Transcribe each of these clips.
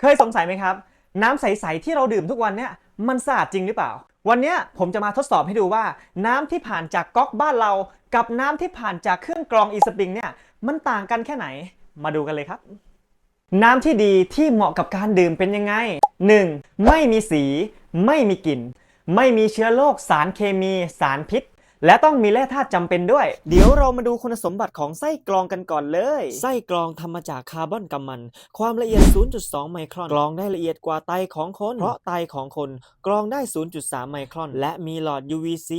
เคยสงสัยไหมครับ น้ำใส ๆ ที่เราดื่มทุกวันเนี่ยมันสะอาดจริงหรือเปล่า วันเนี้ยผมจะมาทดสอบให้ดูว่า น้ำที่ผ่านจากก๊อกบ้านเรา กับน้ำที่ผ่านจากเครื่องกรองอีสปริงเนี่ยมันต่างกันแค่ไหนมาดูกันเลยครับ น้ำที่ดีที่เหมาะกับการดื่มเป็นยังไง 1. ไม่มีสี ไม่มีกลิ่น ไม่มีเชื้อโรคสารเคมี สารพิษ และต้องมีแร่ธาตุจำเป็นด้วย เดี๋ยวเรามาดูคุณสมบัติของไส้กรองกันก่อนเลย ไส้กรองทำมาจากคาร์บอนกัมมัน ความละเอียด 0.2 ไมครอน กรองได้ละเอียดกว่าไตของคน เพราะไตของคน กรองได้ 0.3 ไมครอน และมีหลอด UVC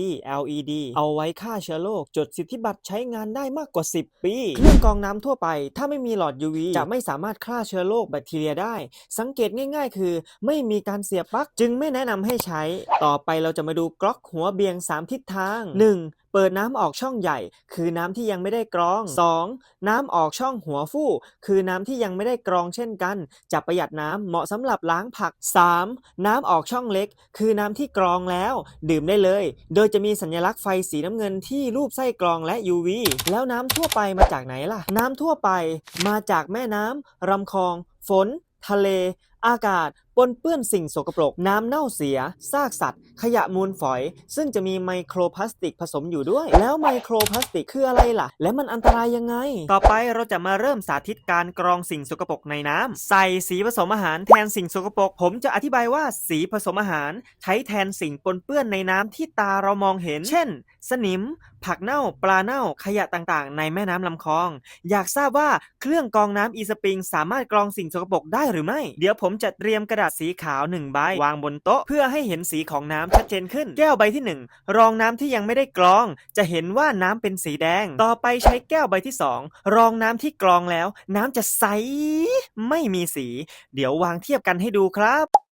LED เอาไว้ฆ่าเชื้อโรค จดสิทธิบัตรใช้งานได้มากกว่า 10 ปี เครื่องกรองน้ำทั่วไป ถ้าไม่มีหลอด UV จะไม่สามารถฆ่าเชื้อโรคแบคทีเรียได้ สังเกตง่ายๆ คือ ไม่มีการเสียบปลั๊ก จึงไม่แนะนำให้ใช้ ต่อไปเราจะมาดูกล็อกหัวเบียง 3 ทิศทาง 1. เปิดน้ำออกช่องใหญ่ คือน้ำที่ยังไม่ได้กรอง 2. น้ำออกช่องหัวฟู่ คือน้ำที่ยังไม่ได้กรองเช่นกัน จะประหยัดน้ำเหมาะสำหรับล้างผัก 3. น้ำออกช่องเล็ก คือน้ำที่กรองแล้ว ดื่มได้เลย โดยจะมีสัญลักษณ์ไฟสีน้ำเงินที่รูปไส้กรองและ UV แล้วน้ำทั่วไปมาจากไหนล่ะ น้ำทั่วไปมาจากแม่น้ำลำคลอง ฝน ทะเลอากาศปนเปื้อนสิ่งสกปรก น้ำเน่าเสีย ซากสัตว์ ขยะมูลฝอย ซึ่งจะมีไมโครพลาสติกผสมอยู่ด้วย แล้วไมโครพลาสติกคืออะไรล่ะ และมันอันตรายยังไง ต่อไปเราจะมาเริ่มสาธิตการกรองสิ่งสกปรกในน้ำ ใส่สีผสมอาหารแทนสิ่งสกปรก ผมจะอธิบายว่าสีผสมอาหารใช้แทนสิ่งปนเปื้อนในน้ำที่ตาเรามองเห็น เช่น สนิม ผักเน่า ปลาเน่า ขยะต่างๆ ในแม่น้ำลำคลอง อยากทราบว่าเครื่องกรองน้ำอีสปริงสามารถกรองสิ่งสกปรกได้หรือไม่ เดี๋ยวผมมจะเตรียมกระดาษสีขาวหนึ่งใบวางบนโต๊ะ เพื่อให้เห็นสีของน้ำชัดเจนขึ้น แก้วใบที่หนึ่งรองน้ำที่ยังไม่ได้กรอง จะเห็นว่าน้ำเป็นสีแดง ต่อไปใช้แก้วใบที่สองรองน้ำที่กรองแล้ว น้ำจะใสไม่มีสี เดี๋ยววางเทียบกันให้ดูครับ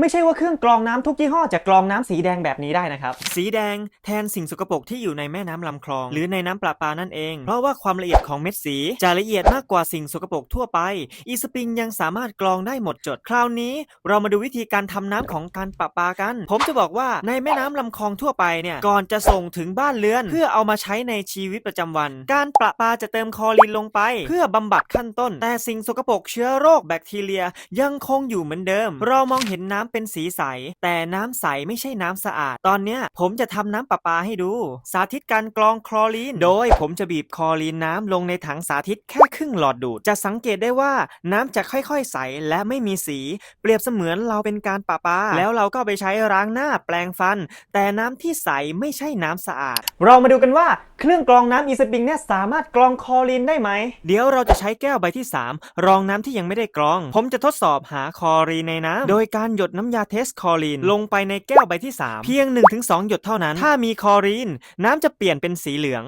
ไม่ใช่ว่าเครื่องกรองน้ำทุกยี่ห้อจะกรองน้ำสีแดงแบบนี้ได้นะครับ สีแดงแทนสิ่งสกปรกที่อยู่ในแม่น้ำลำคลอง หรือในน้ำประปานั่นเอง เพราะว่าความละเอียดของเม็ดสีจะละเอียดมากกว่าสิ่งสกปรกทั่วไป อีสปริงยังสามารถกรองได้หมดจด คราวนี้ เรามาดูวิธีการทำน้ำของการประปากัน ผมจะบอกว่าในแม่น้ำลำคลองทั่วไปเนี่ย ก่อนจะส่งถึงบ้านเรือน เพื่อเอามาใช้ในชีวิตประจำวัน การประปาจะเติมคอรีนลงไป เพื่อบำบัดขั้นต้น แต่สิ่งสกปรกเชื้อโรคแบคทีเรีย ยังคงอยู่เหมือนเดิม เรามองเห็นน้ำเป็นสีใส แต่น้ำใสไม่ใช่น้ำสะอาด ตอนเนี้ยผมจะทำน้ำประปาให้ดู สาธิตการกรองคลอรีน โดยผมจะบีบคลอรีนน้ำลงในถังสาธิตแค่ครึ่งหลอดดูด จะสังเกตได้ว่าน้ำจะค่อยๆใสและไม่มีสี เปรียบเสมือนเราเป็นการประปา แล้วเราก็ไปใช้ล้างหน้าแปรงฟัน แต่น้ำที่ใสไม่ใช่น้ำสะอาด เรามาดูกันว่าเครื่องกรองน้ำอีสปริงเนี่ยสามารถกรองคลอรีนได้ไหม เดี๋ยวเราจะใช้แก้วใบที่ 3 รองน้ำที่ยังไม่ได้กรอง ผมจะทดสอบหาคลอรีนในน้ำโดยการหยดน้ำยาเทสคอรีน ลงไปในแก้วใบที่ 3 เพียง 1-2 หยดเท่านั้น ถ้ามีคอรีน น้ำจะเปลี่ยนเป็นสีเหลือง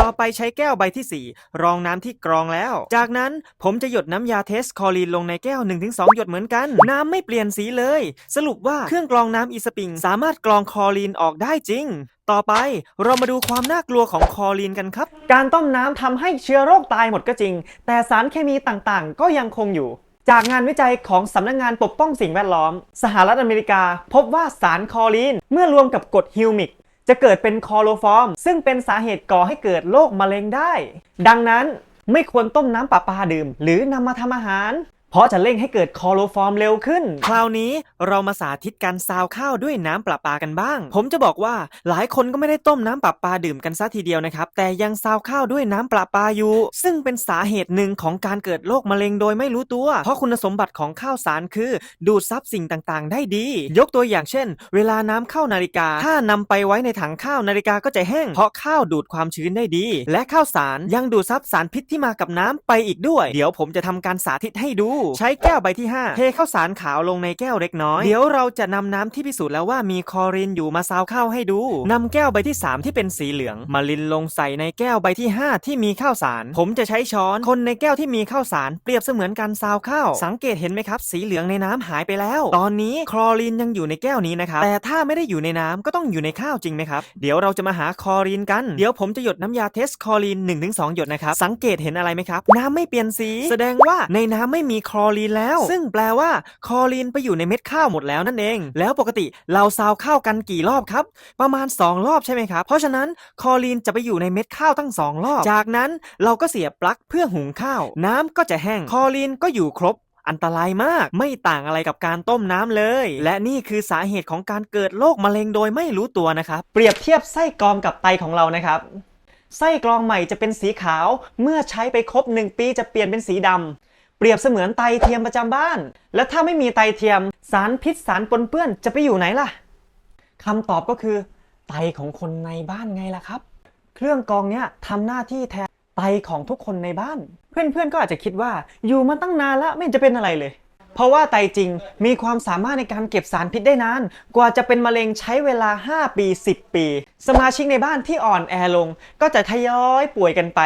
ต่อไปใช้แก้วใบที่ 4 รองน้ำที่กรองแล้ว จากนั้นผมจะหยดน้ำยาเทสคอรีนลงในแก้ว 1-2 หยดเหมือนกัน น้ำไม่เปลี่ยนสีเลย สรุปว่าเครื่องกรองน้ำอีสปริง สามารถกรองคอรีนออกได้จริง ต่อไปเรามาดูความน่ากลัวของคอรีนกันครับ การต้มน้ำทำให้เชื้อโรคตายหมดก็จริง แต่สารเคมีต่างๆ ก็ยังคงอยู่ จากงานวิจัยของสำนักงงานปกป้องสิ่งแวดล้อม สหรัฐอเมริกา พบว่าสารคอรีน เมื่อรวมกับกรดฮิวมิก จะเกิดเป็นคอโรฟอร์ม ซึ่งเป็นสาเหตุก่อให้เกิดโรคมะเร็งได้ ดังนั้นไม่ควรต้มน้ำประปาดื่ม หรือนำมาทำอาหาร เพราะจะเร่งให้เกิดคอโรฟอร์มเร็วขึ้น คราวนี้เรามาสาธิตการซาวข้าวด้วยน้ำประปากันบ้าง ผมจะบอกว่าหลายคนก็ไม่ได้ต้มน้ำประปาดื่มกันซะทีเดียวนะครับ แต่ยังซาวข้าวด้วยน้ำประปาอยู่ ซึ่งเป็นสาเหตุหนึ่งของการเกิดโรคมะเร็งโดยไม่รู้ตัว เพราะคุณสมบัติของข้าวสารคือ ดูดซับสิ่งต่างๆ ได้ดี ยกตัวอย่างเช่น เวลาน้ำเข้านาฬิกา ถ้านำไปไว้ในถังข้าวนาฬิกาก็จะแห้ง เพราะข้าวดูดความชื้นได้ดี และข้าวสารยังดูดซับสารพิษที่มากับน้ำไปอีกด้วย เดี๋ยวผมจะทำการสาธิตให้ดูใช้แก้วใบที่ 5 เทข้าวสารขาวลงในแก้วเล็กน้อย เดี๋ยวเราจะนำน้ำที่พิสูจน์แล้วว่ามีคอรีนอยู่มาซาวข้าวให้ดูนำแก้วใบที่ 3 ที่เป็นสีเหลืองมาลินลงใส่ในแก้วใบที่ 5 ที่มีข้าวสาร ผมจะใช้ช้อนคนในแก้วที่มีข้าวสารเปรียบเสมือนการซาวข้าว สังเกตเห็นไหมครับ สีเหลืองในน้ำหายไปแล้ว ตอนนี้คลอรีนยังอยู่ในแก้วนี้นะครับแต่ถ้าไม่ได้อยู่ในน้ำก็ต้องอยู่ในข้าวจริงไหมครับเดี๋ยวเราจะมาหาคอรีนกันเดี๋ยวผมจะหยดน้ำยาเทสคอรีน1-2หยดนะครับสังเกตเห็นอะไรไหมครับน้ำไม่เปลี่ยนสี แสดงว่าในน้ำไม่มีคลอรีนแล้ว ซึ่งแปลว่าคลอรีนไปอยู่ในเม็ดข้าวหมดแล้วนั่นเอง แล้วปกติเราซาวข้าวกันกี่รอบครับ ประมาณ 2 รอบใช่ไหมครับ เพราะฉะนั้นคลอรีนจะไปอยู่ในเม็ดข้าวตั้ง 2 รอบ จากนั้นเราก็เสียบปลั๊กเพื่อหุงข้าว น้ำก็จะแห้งคลอรีนก็อยู่ครบอันตรายมากไม่ต่างอะไรกับการต้มน้ำเลย และนี่คือสาเหตุของการเกิดโรคมะเร็งโดยไม่รู้ตัวนะครับ เปรียบเทียบไส้กรองกับไตของเรานะครับไส้กรองใหม่จะเป็นสีขาว เมื่อใช้ไปครบ 1 ปีจะเปลี่ยนเป็นสีดำ เปรียบเสมือนไตเทียมประจำบ้าน และถ้าไม่มีไตเทียมสารพิษสารปนเปื้อนจะไปอยู่ไหนล่ะคำตอบก็คือ ไตของคนในบ้านไงล่ะครับ เครื่องกรองเนี้ยทำหน้าที่แทนไตของทุกคนในบ้าน เพื่อนๆก็อาจจะคิดว่าอยู่มาตั้งนานแล้วไม่จะเป็นอะไรเลย เพราะว่าไตจริงมีความสามารถในการเก็บสารพิษได้นาน กว่าจะเป็นมะเร็งใช้เวลา 5 ปี 10 ปี สมาชิกในบ้านที่อ่อนแอลง ก็จะทยอยป่วยกันไป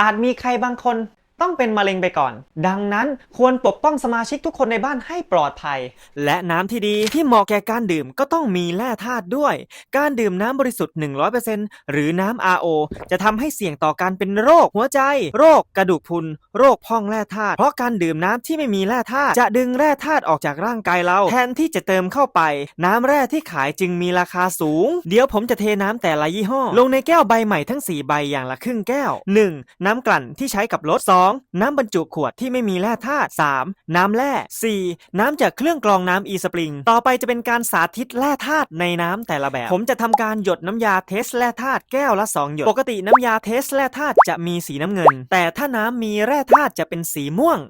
อาจมีใครบางคน ต้องเป็นมะเร็งไปก่อน ดังนั้นควรปกป้องสมาชิกทุกคนในบ้านให้ปลอดภัย และน้ำที่ดีที่เหมาะแก่การดื่มก็ต้องมีแร่ธาตุด้วย การดื่มน้ำบริสุทธิ์ 100%หรือน้ำ RO จะทำให้เสี่ยงต่อการเป็นโรคหัวใจ โรคกระดูกพรุน โรคพองแร่ธาตุ เพราะการดื่มน้ำที่ไม่มีแร่ธาตุจะดึงแร่ธาตุออกจากร่างกายเรา แทนที่จะเติมเข้าไป น้ำแร่ที่ขายจึงมีราคาสูง เดี๋ยวผมจะเทน้ำแต่ละยี่ห้อ ลงในแก้วใบใหม่ทั้ง 4 ใบอย่างละครึ่งแก้ว 1. น้ำกลั่นที่ใช้กับรถ 2. น้ำบรรจุขวดที่ไม่มีแร่ธาตุ 3. น้ำแร่ 4. น้ำจากเครื่องกรองน้ำอีสปริง ต่อไปจะเป็นการสาธิตแร่ธาตุในน้ำแต่ละแบบ ผมจะทำการหยดน้ำยาเทสแร่ธาตุแก้วละ 2 หยด ปกติน้ำยาเทสแร่ธาตุจะมีสีน้ำเงิน แต่ถ้าน้ำมีแร่ธาตุจะเป็นสีม่วง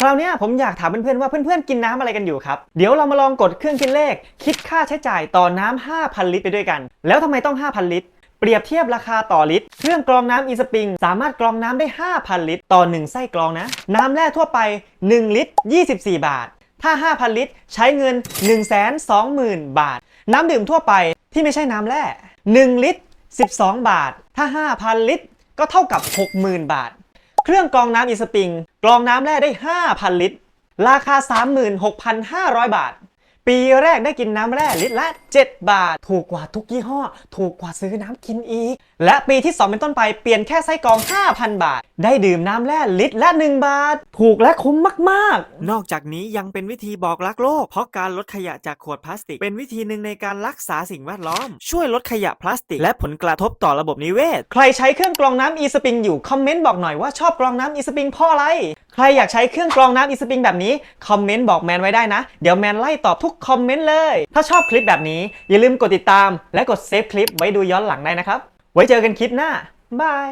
คราวนี้ผมอยากถามเพื่อนๆว่าเพื่อนๆกินน้ำอะไรกันอยู่ครับ เดี๋ยวเรามาลองกดเครื่องคิดเลข คิดค่าใช้จ่ายต่อน้ำ5,000 ลิตรไปด้วยกัน แล้วทำไมต้อง 5,000 ลิตร เปรียบเทียบราคาต่อลิตร เครื่องกรองน้ำอีสปริงสามารถกรองน้ำได้ 5,000 ลิตร ต่อ 1 ไส้กรองนะ น้ำแร่ทั่วไป 1 ลิตร 24 บาท ถ้า 5,000 ลิตร ใช้เงิน 120,000 บาท น้ำดื่มทั่วไปที่ไม่ใช่น้ำแร่ 1 ลิตร 12 บาท ถ้า 5,000 ลิตร ก็เท่ากับ 60,000 บาท เครื่องกรองน้ำอีสปริง กรองน้ำแร่ได้ 5,000 ลิตร ราคา 36,500 บาท ปีแรกได้กินน้ำแร่ลิตรละ 7 บาท ถูกกว่าทุกยี่ห้อ ถูกกว่าซื้อน้ำกินอีก และปีที่ 2 เป็นต้นไปเปลี่ยนแค่ไส้กรอง 5,000 บาทได้ดื่มน้ำแร่ลิตรละ 1 บาท ถูกและคุ้มมาก ๆ นอกจากนี้ยังเป็นวิธีบอกรักโลก เพราะการลดขยะจากขวดพลาสติก เป็นวิธีหนึ่งในการรักษาสิ่งแวดล้อม ช่วยลดขยะพลาสติก และผลกระทบต่อระบบนิเวศ ใครใช้เครื่องกรองน้ำอีสปริงอยู่ คอมเมนต์บอกหน่อยว่าชอบกรองน้ำอีสปริงเพราะอะไร ใครอยากใช้เครื่องกรองน้ำอีสปริงแบบนี้ คอมเมนต์บอกแมนไว้ได้นะ เดี๋ยวแมนไล่ตอบทุกคอมเมนต์เลย ถ้าชอบคลิปแบบนี้อย่าลืมกดติดตาม และกดเซฟคลิปไว้ดูย้อนหลังได้นะครับ ไว้เจอกันคลิปหน้าบาย